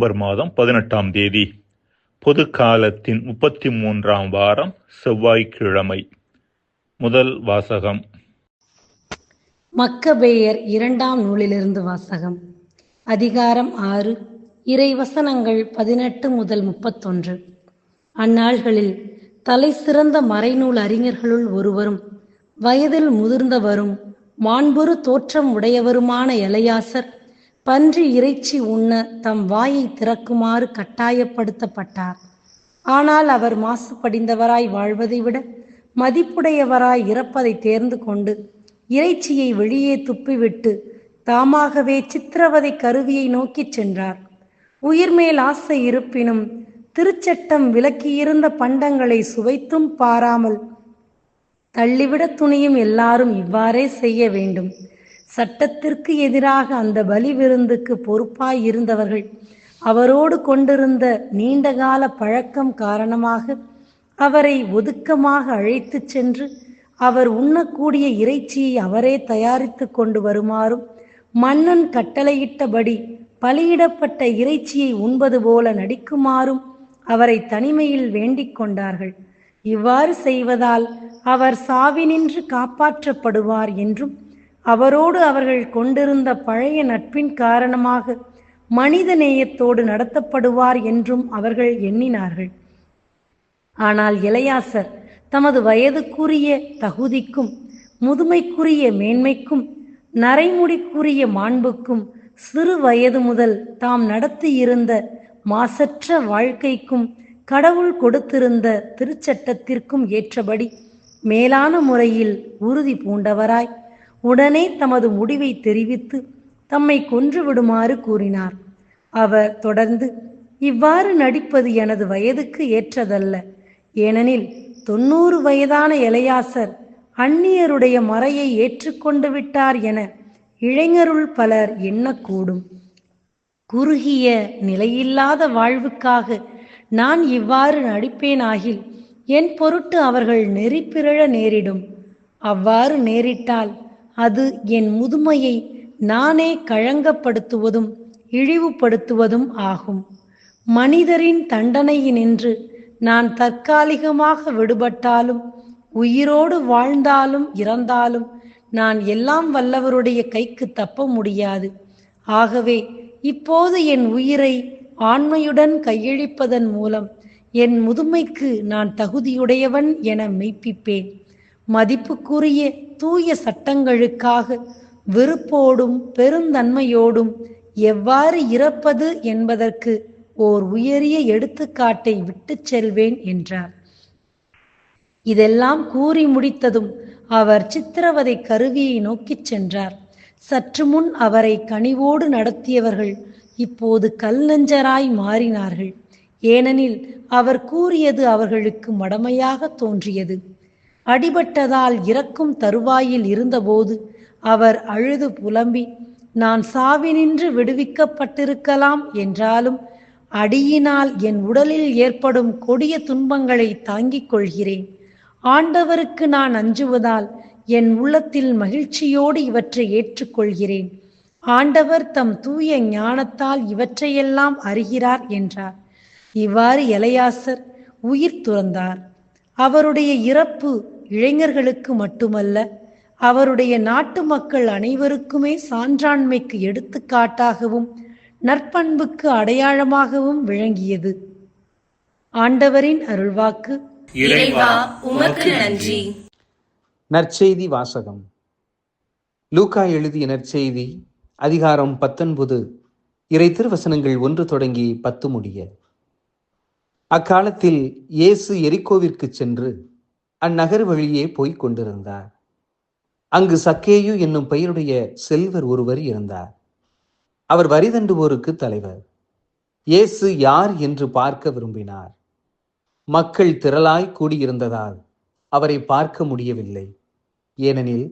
November மாதம் பதினெட்டாம் தேதி. பொது காலத்தின் முப்பத்தி மூன்றாம் வாரம் செவ்வாய்க்கிழமை. முதல் வாசகம். மக்கபேயர் இரண்டாம் நூலிலிருந்து வாசகம். அதிகாரம் ஆறு இறைவசனங்கள் பதினெட்டு முதல் முப்பத்தொன்று. அந்நாள்களில் தலை சிறந்த மறைநூல் அறிஞர்களுள் ஒருவரும் வயதில் முதிர்ந்தவரும் மாண்புறு தோற்றம் உடையவருமான எலையாசர் பன்றி இறைச்சி உண்ண தம் வாயை திறக்குமாறு கட்டாயப்படுத்தப்பட்டார். ஆனால் அவர் மாசுபடிந்தவராய் வாழ்வதை விட மதிப்புடையவராய் இறப்பதை தேர்ந்து கொண்டு இறைச்சியை வெளியே துப்பிவிட்டு தாமாகவே சித்திரவதை கருவியை நோக்கிச் சென்றார். உயிர்மேல் ஆசை இருப்பினும் திருச்சட்டம் விலக்கியிருந்த பண்டங்களை சுவைத்தும் பாராமல் தள்ளிவிட துணியும் எல்லாரும் இவ்வாறே செய்ய வேண்டும். சட்டத்திற்கு எதிராக அந்த பலி விருந்துக்கு பொறுப்பாய் இருந்தவர்கள் அவரோடு கொண்டிருந்த நீண்டகால பழக்கம் காரணமாக அவரை ஒதுக்கமாக அழைத்துச் சென்று அவர் உண்ணக்கூடிய இறைச்சியை அவரே தயாரித்து கொண்டு வருமாறும் மன்னன் கட்டளையிட்டபடி பலியிடப்பட்ட இறைச்சியை உண்பது போல நடிக்குமாறும் அவரை தனிமையில் வேண்டிக் கொண்டார்கள். இவ்வாறு செய்வதால் அவர் சாவினின்று காப்பாற்றப்படுவார் என்றும் அவரோடு அவர்கள் கொண்டிருந்த பழைய நட்பின் காரணமாக மனித நேயத்தோடு நடத்தப்படுவார் என்றும் அவர்கள் எண்ணினார்கள். ஆனால் இளையாசர் தமது வயதுக்குரிய தகுதிக்கும் முதுமைக்குரிய மேன்மைக்கும் நரைமுடிக்குரிய மாண்புக்கும் சிறு வயது முதல் தாம் நடத்தியிருந்த மாசற்ற வாழ்க்கைக்கும் கடவுள் கொடுத்திருந்த திருச்சட்டத்திற்கும் ஏற்றபடி மேலான முறையில் உறுதி பூண்டவராய். உடனே தமது முடிவை தெரிவித்து தம்மை கொன்று விடுமாறு கூறினார். அவர் தொடர்ந்து இவ்வாறு நடிப்பது எனது வயதுக்கு ஏற்றதல்ல. ஏனெனில் தொண்ணூறு வயதான இளையாசர் அந்நியருடைய மறையை ஏற்றுக்கொண்டு விட்டார் என இளைஞருள் பலர் எண்ணக்கூடும். குறுகிய நிலையில்லாத வாழ்வுக்காக நான் இவ்வாறு நடிப்பேனாகில் என் பொருட்டு அவர்கள் நெறிப்பிரழ நேரிடும். அவ்வாறு நேரிட்டால் அது என் முதுமையை நானே கழங்கப்படுத்துவதும் இழிவுபடுத்துவதும் ஆகும். மனிதரின் தண்டனையினின்று நான் தற்காலிகமாக விடுபட்டாலும் உயிரோடு வாழ்ந்தாலும் இறந்தாலும் நான் எல்லாம் வல்லவருடைய கைக்கு தப்ப முடியாது. ஆகவே இப்போது என் உயிரை ஆண்மையுடன் கையளிப்பதன் மூலம் என் முதுமைக்கு நான் தகுதியுடையவன் என மெய்ப்பிப்பேன். மதிப்புக்குரிய தூய சட்டங்களுக்காக வெறுப்போடும் பெருந்தன்மையோடும் எவ்வாறு இறப்பது என்பதற்கு ஓர் உயரிய எடுத்துக்காட்டை விட்டுச் செல்வேன் என்றார். இதெல்லாம் கூறி முடித்ததும் அவர் சித்திரவதை கருவியை நோக்கிச் சென்றார். சற்று முன் அவரை கனிவோடு நடத்தியவர்கள் இப்போது கல்லஞ்சராய் மாறினார்கள். ஏனெனில் அவர் கூறியது அவர்களுக்கு மடமையாக தோன்றியது. அடிபட்டதால் இறக்கும் தருவாயில் இருந்தபோது அவர் அழுது புலம்பி நான் சாவினின்று விடுவிக்கப்பட்டிருக்கலாம் என்றாலும் அடியினால் என் உடலில் ஏற்படும் கொடிய துன்பங்களை தாங்கிக் கொள்கிறேன். ஆண்டவருக்கு நான் அஞ்சுவதால் என் உள்ளத்தில் மகிழ்ச்சியோடு இவற்றை ஏற்றுக்கொள்கிறேன். ஆண்டவர் தம் தூய ஞானத்தால் இவற்றையெல்லாம் அறிகிறார் என்றார். இவ்வாறு எலையாசர் உயிர் துறந்தார். அவருடைய இறப்பு இளைஞர்களுக்கு மட்டுமல்ல அவருடைய நாட்டு மக்கள் அனைவருக்குமே சான்றாண்மைக்கு எடுத்துக்காட்டாகவும் நற்பண்புக்கு அடையாளமாகவும் விளங்கியது. ஆண்டவரின் அருள்வாக்கு. இறைவா உமக்கு நன்றி. நற்செய்தி வாசகம். லூக்கா எழுதிய நற்செய்தி அதிகாரம் பத்தொன்பது இறை திருவசனங்கள் ஒன்று தொடங்கி பத்து முடிய. அக்காலத்தில் இயேசு எரிக்கோவிற்கு சென்று அந்நகர் வழியே போய்க் கொண்டிருந்தார். அங்கு சக்கேயு என்னும் பெயருடைய செல்வர் ஒருவர் இருந்தார். அவர் வரிதண்டுவோருக்கு தலைவர். இயேசு யார் என்று பார்க்க விரும்பினார். மக்கள் திரளாய் கூடியிருந்ததால் அவரை பார்க்க முடியவில்லை. ஏனெனில்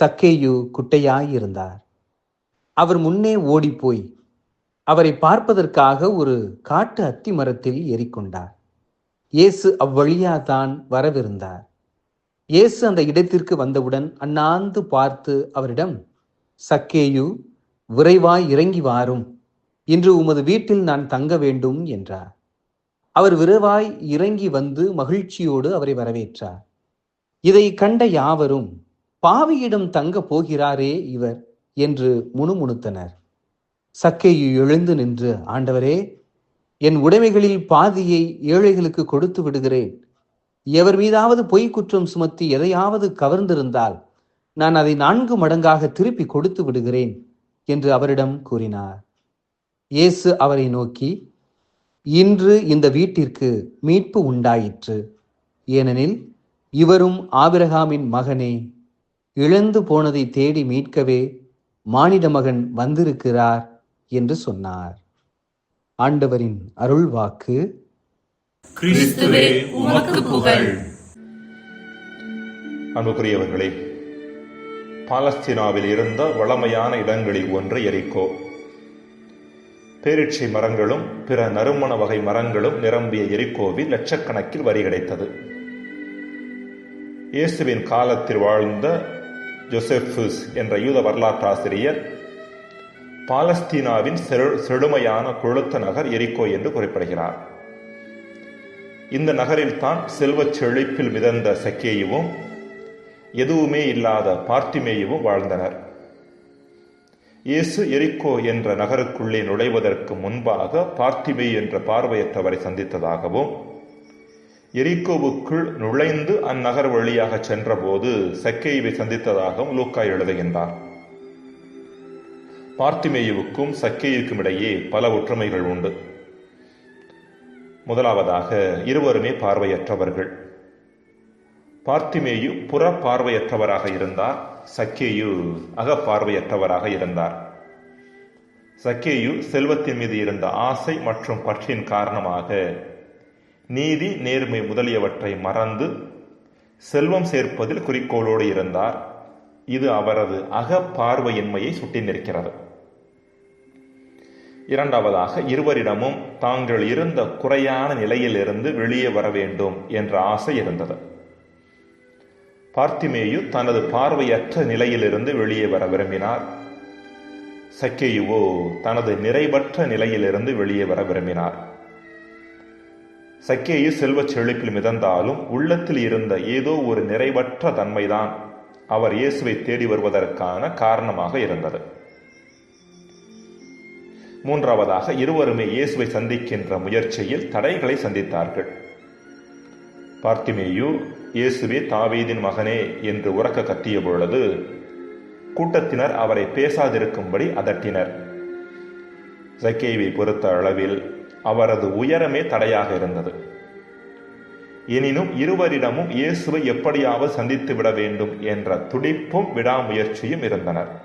சக்கேயு குட்டையாய் இருந்தார். அவர் முன்னே ஓடிப்போய் அவரை பார்ப்பதற்காக ஒரு காட்டு அத்தி மரத்தில் ஏறிக்கொண்டார். இயேசு அவ்வழியாதான் வரவிருந்தார். இயேசு அந்த இடத்திற்கு வந்தவுடன் அண்ணாந்து பார்த்து அவரிடம் சக்கேயு விரைவாய் இறங்கி வாரும். இன்று உமது வீட்டில் நான் தங்க வேண்டும் என்றார். அவர் விரைவாய் இறங்கி வந்து மகிழ்ச்சியோடு அவரை வரவேற்றார். இதை கண்ட யாவரும் பாவியிடம் தங்க போகிறாரே இவர் என்று முணுமுணுத்தனர். சக்கேயு எழுந்து நின்று ஆண்டவரே என் உடைமைகளில் பாதியை ஏழைகளுக்கு கொடுத்து விடுகிறேன். எவர் மீதாவது பொய் குற்றம் சுமத்தி எதையாவது கவர்ந்திருந்தால் நான் அதை நான்கு மடங்காக திருப்பி கொடுத்து விடுகிறேன் என்று அவரிடம் கூறினார். இயேசு அவரை நோக்கி இன்று இந்த வீட்டிற்கு மீட்பு உண்டாயிற்று. ஏனெனில் இவரும் ஆபிரகாமின் மகனே இழந்து போனதை தேடி மீட்கவே மானிட மகன் வந்திருக்கிறார். என்று சொன்னார். ஆண்டவரின் அருள் வாக்கு. அன்புக்குரியவர்களே பாலஸ்தீனாவில் இருந்த வளமையான இடங்களில் ஒன்று எரிக்கோ. பேரிச்சை மரங்களும் பிற நறுமண வகை மரங்களும் நிரம்பிய எரிக்கோவில் லட்சக்கணக்கில் வரி கிடைத்தது. இயேசுவின் காலத்தில் வாழ்ந்த ஜோசெஃபுஸ் என்ற யூத வரலாற்றாசிரியர் பாலஸ்தீனாவின் செழு- செழுமையான கொழுத்த நகர் எரிக்கோ என்று குறிப்பிடுகிறார். இந்த நகரில்தான் செல்வச் செழிப்பில் மிதந்த சக்கேயுவும் எதுவுமே இல்லாத பார்த்திமேயுவும் வாழ்ந்தனர். இயேசு எரிக்கோ என்ற நகருக்குள்ளே நுழைவதற்கு முன்பாக பார்த்திமே என்ற பார்வையற்றவரை சந்தித்ததாகவும் எரிக்கோவுக்குள் நுழைந்து அந்நகர் வழியாக சென்றபோது சக்கேயுவை சந்தித்ததாகவும் லூக்கா எழுதுகின்றார் பார்த்திமேயுவுக்கும் சக்கேயுக்கும் இடையே பல ஒற்றுமைகள் உண்டு. முதலாவதாக இருவருமே பார்வையற்றவர்கள். பார்த்திமேயு புற பார்வையற்றவராக இருந்தார் சக்கேயு அகப்பார்வையற்றவராக இருந்தார். சக்கேயு செல்வத்தின் மீது இருந்த ஆசை மற்றும் பற்றின் காரணமாக நீதி நேர்மை முதலியவற்றை மறந்து செல்வம் சேர்ப்பதில் குறிக்கோளோடு இருந்தார். இது அவரது அகப்பார்வையின்மையை சுட்டி நிற்கிறது. இரண்டாவதாக இருவரிடமும் தாங்கள் இருந்த குறையான நிலையிலிருந்து வெளியே வர வேண்டும் என்ற ஆசை இருந்தது. பார்த்திமேயு தனது பார்வையற்ற நிலையிலிருந்து வெளியே வர விரும்பினார். சக்கேயுவோ தனது நிறைவற்ற நிலையிலிருந்து வெளியே வர விரும்பினார். சக்கேயு செல்வச் செழிப்பில் மிதந்தாலும் உள்ளத்தில் இருந்த ஏதோ ஒரு நிறைவற்ற தன்மைதான் அவர் இயேசுவை தேடி வருவதற்கான காரணமாக இருந்தது. மூன்றாவதாக இருவருமே இயேசுவை சந்திக்கின்ற முயற்சியில் தடைகளை சந்தித்தார்கள். பார்த்திமேயு இயேசுவே தாவீதின் மகனே என்று உறக்க கத்திய பொழுது கூட்டத்தினர் அவரை பேசாதிருக்கும்படி அதட்டினர். ஜக்கேவை பொறுத்த அளவில் அவரது உயரமே தடையாக இருந்தது. எனினும் இருவரிடமும் இயேசுவை எப்படியாவது சந்தித்து விட வேண்டும் என்ற துடிப்பும் விடாமுயற்சியும் இருந்தனர்.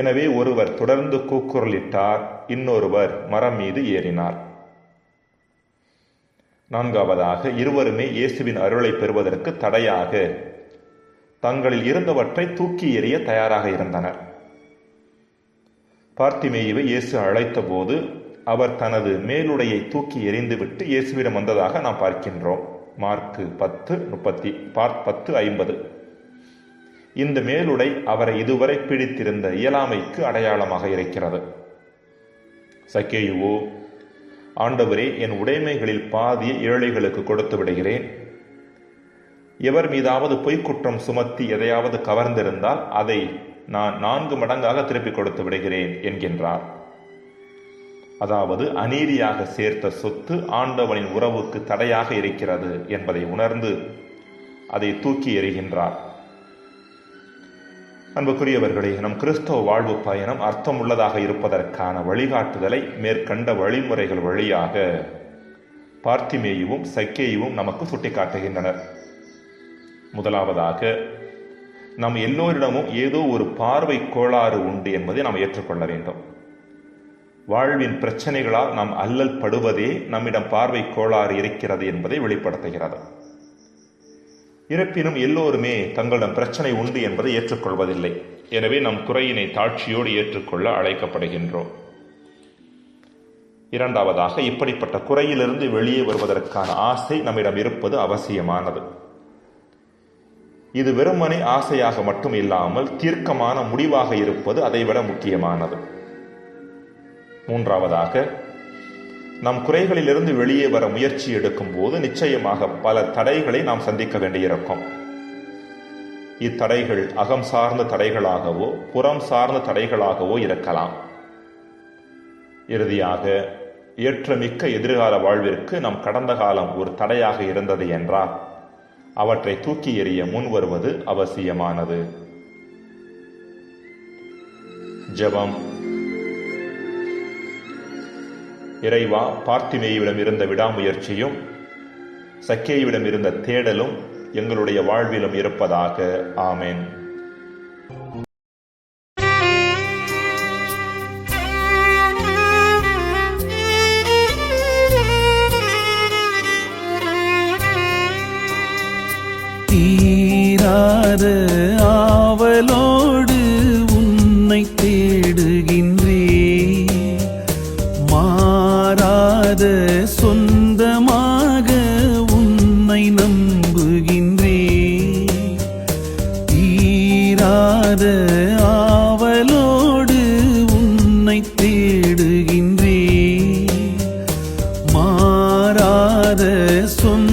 எனவே ஒருவர் தொடர்ந்து கூக்குரலிட்டார் இன்னொருவர் மரம் மீது ஏறினார். நான்காவதாக இருவருமே இயேசுவின் அருளை பெறுவதற்கு தடையாக தங்களில் இருந்தவற்றை தூக்கி எறிய தயாராக இருந்தனர். பார்த்திமேயுவை இயேசு அழைத்தபோது அவர் தனது மேலுடையை தூக்கி எறிந்துவிட்டு இயேசுவிடம் வந்ததாக நாம் பார்க்கின்றோம். மார்க்கு பத்து முப்பத்தி பார்த் பத்து ஐம்பது. இந்த மேலுடை அவரை இதுவரை பிடித்திருந்த இயலாமைக்கு அடையாளமாக இருக்கிறது. சக்கேயுவோ ஆண்டவரே என் உடைமைகளில் பாதியை ஏழைகளுக்கு கொடுத்து விடுகிறேன். எவர் மீதாவது பொய்க்குற்றம் சுமத்தி எதையாவது கவர்ந்திருந்தால் அதை நான் நான்கு மடங்காக திருப்பிக் கொடுத்து விடுகிறேன் என்கின்றார். அதாவது அநீதியாக சேர்த்த சொத்து ஆண்டவனின் உறவுக்கு தடையாக இருக்கிறது என்பதை உணர்ந்து அதை தூக்கி எறிகின்றார். அன்புக்குரியவர்களே நம் கிறிஸ்தவ வாழ்வு பயணம் அர்த்தமுள்ளதாக இருப்பதற்கான வழிகாட்டுதலை மேற்கண்ட வழிமுறைகள் வழியாக பார்த்திமேயுவும் சக்கேயுவும் நமக்கு சுட்டிக்காட்டுகின்றனர். முதலாவதாக நம் எல்லோரிடமும் ஏதோ ஒரு பார்வை கோளாறு உண்டு என்பதை நாம் ஏற்றுக்கொள்ள வேண்டும். வாழ்வின் பிரச்சனைகளால் நாம் அல்லல் படுவதே நம்மிடம் பார்வை கோளாறு இருக்கிறது என்பதை வெளிப்படுத்துகிறது. இருப்பினும் எல்லோருமே தங்களிடம் பிரச்சனை உண்டு என்பதை ஏற்றுக்கொள்வதில்லை. எனவே நம் குறையினை தாட்சியோடு ஏற்றுக்கொள்ள அழைக்கப்படுகின்றோம். இரண்டாவதாக இப்படிப்பட்ட குறையிலிருந்து வெளியே வருவதற்கான ஆசை நம்மிடம் இருப்பது அவசியமானது. இது வெறுமனே ஆசையாக மட்டும் இல்லாமல் தீர்க்கமான முடிவாக இருப்பது அதைவிட முக்கியமானது. மூன்றாவதாக நம் குறைகளிலிருந்து வெளியே வர முயற்சி எடுக்கும் போது நிச்சயமாக பல தடைகளை நாம் சந்திக்க வேண்டியிருக்கும். இத்தடைகள் அகம் சார்ந்த தடைகளாகவோ புறம் சார்ந்த தடைகளாகவோ இருக்கலாம். இறுதியாக ஏற்றமிக்க எதிர்கால வாழ்விற்கு நம் கடந்த காலம் ஒரு தடையாக இருந்தது என்றால் அவற்றை தூக்கி எறிய முன் வருவது அவசியமானது. ஜெபம். இறைவா பார்த்திமேயுவிடம் இருந்த விடாமுயற்சியும் சக்கேயுவிடம் இருந்த தேடலும் எங்களுடைய வாழ்விலும் இருப்பதாக. ஆமேன். தீராத de su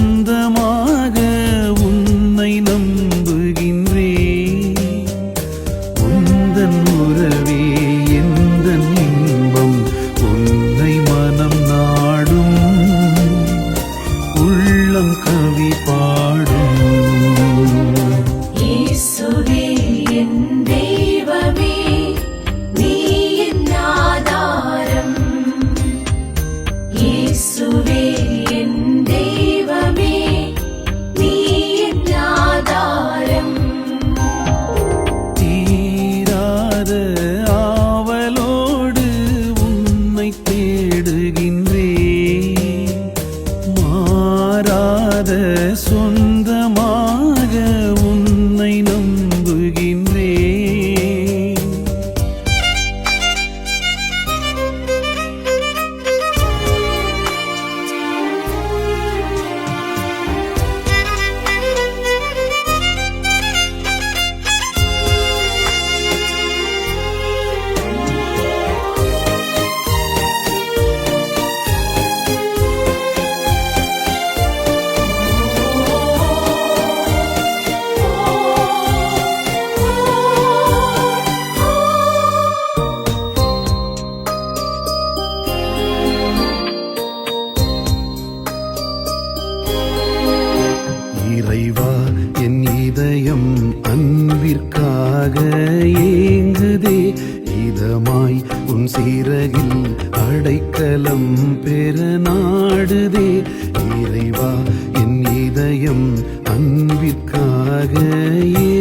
அன்பிற்காக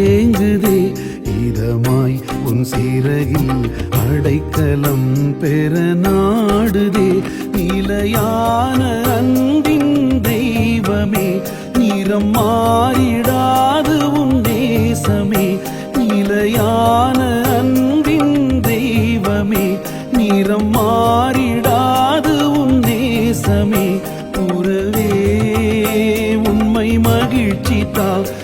ஏங்குதே இதமாய் உன் சிறகில் அடைக்கலம் பெற நாடுதே. நிலையான அன்பின் தெய்வமே நிறம் மாறிடாது உன் தேசமே நிலையான tal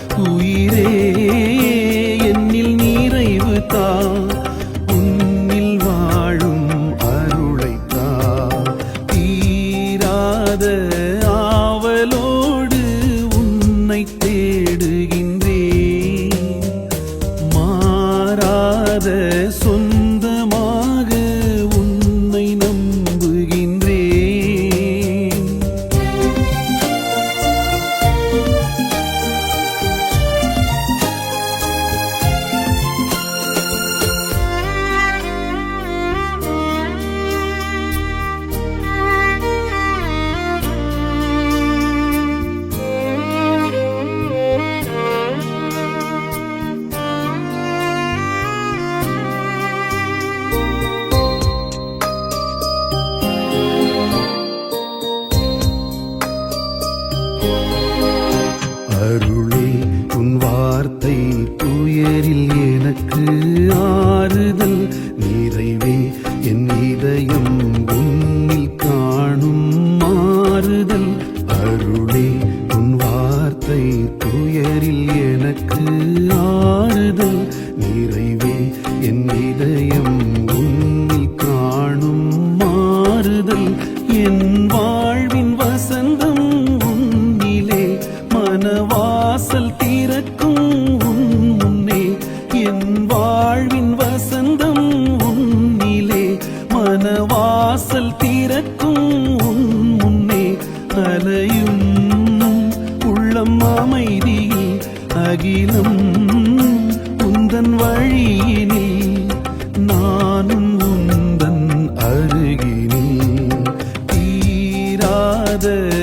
தீராத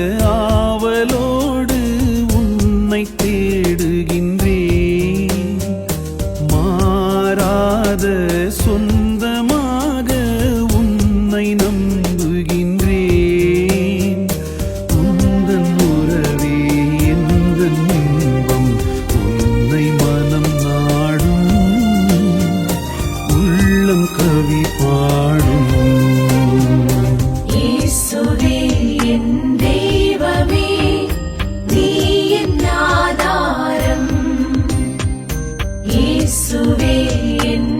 இயேசுவே என்